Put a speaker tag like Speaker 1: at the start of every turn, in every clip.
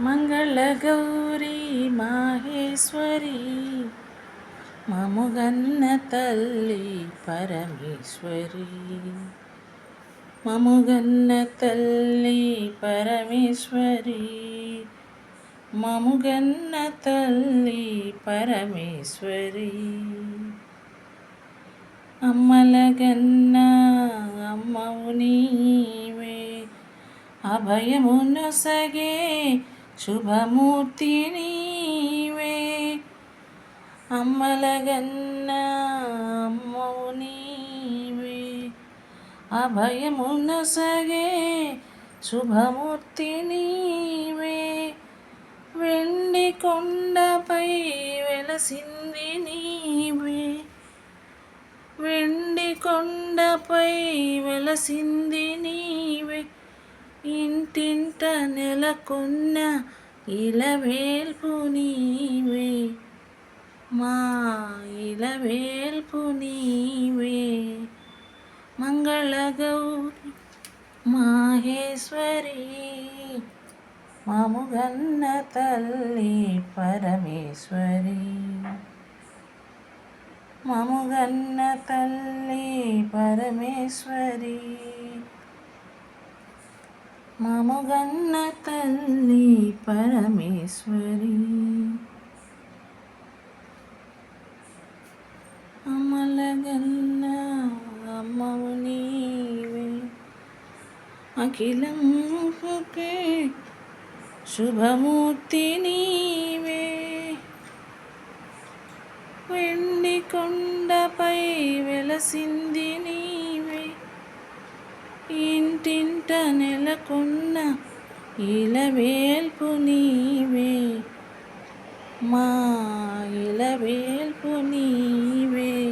Speaker 1: మంగళగౌరీ మాహేశ్వరి మముగన్న తల్లి పరమేశ్వరి. మముగన్న తల్లి పరమేశ్వరి మముగన్న తల్లి పరమేశ్వరి. అమ్మలగన్న అమ్మవు నీవే అభయమునొసగే శుభమూర్తి నీవే. అమ్మలగన్న అమ్మవు నీవే. అభయమునొసగే శుభమూర్తి నీవే. వెండి కొండపై వెలసింది నీవే. వెండి కొండపై వెలసింది నీవే. ఇంటింట నెలకొన్న ఇలవేల్పు నీవే. మా ఇలవేల్పు నీవే. మంగళగౌరి మాహేశ్వరి మాముగన్న తల్లి పరమేశ్వరి. మముగన్న తల్లి పరమేశ్వరి. మమగన్న తల్లి పరమేశ్వరి. అమలగన్న అమ్మవు నీవే. అఖిలం శుభమూర్తి నీవే. వెండి కొండపై వెలసింది నీ ఇంటింట నెలకొన్న ఇలవేల్పు నీవే. మా ఇలవేల్పు నీవే.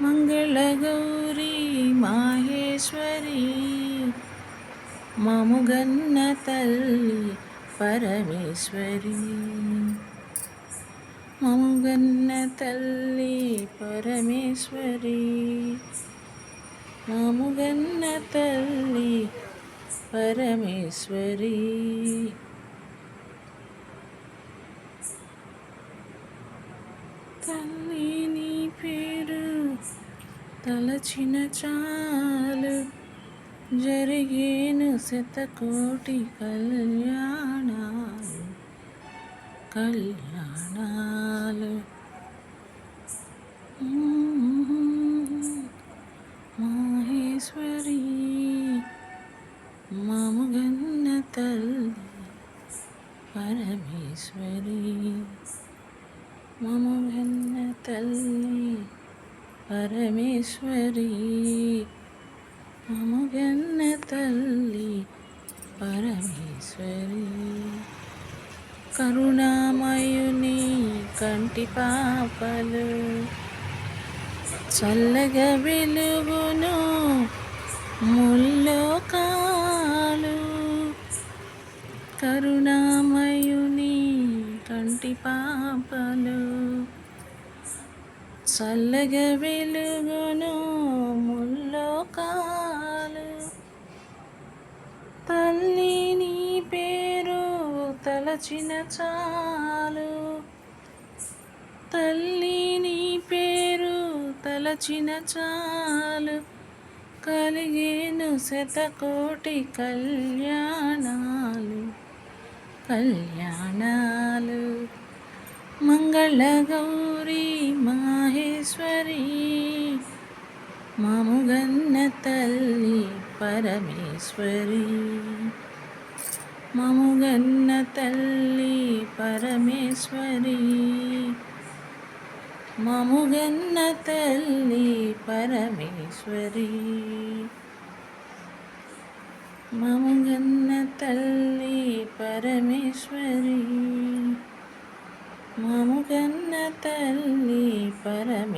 Speaker 1: మంగళగౌరీ మాహేశ్వరి మముగన్న తల్లి పరమేశ్వరి. మముగన్న తల్లి పరమేశ్వరి. మముగన్న తల్లి పరమేశ్వరి. తల్లి నీ పేరు తలచిన చాలు జరిగేను శతకోటి కళ్యాణాలు కళ్యాణాలు. పరమేశ్వరి మముగన్న తల్లి పరమేశ్వరి మముగన్న తల్లి పరమేశ్వరి కరుణామయుని కంటి పాపలు చల్లగా వెలుగును ముల్లోకాలు. కరుణా పాపలు చల్లగా వెలుగును ముల్లోకాలు. తల్లి నీ పేరు తలచిన చాలు. తల్లి నీ పేరు తలచిన చాలు. కలిగేను శతకోటి కళ్యాణాలు. కళ్యాణాలు. మంగళగౌరీ మాహేశ్వరి. మాముగన్న తల్లి పరమేశ్వరి. మముగన్న తల్లి పరమేశ్వరి. మముగన్న తల్లి పరమేశ్వరి. మముగన్న తల్లి పరమేశ్వరి. మముగన్న తల్లి పరమే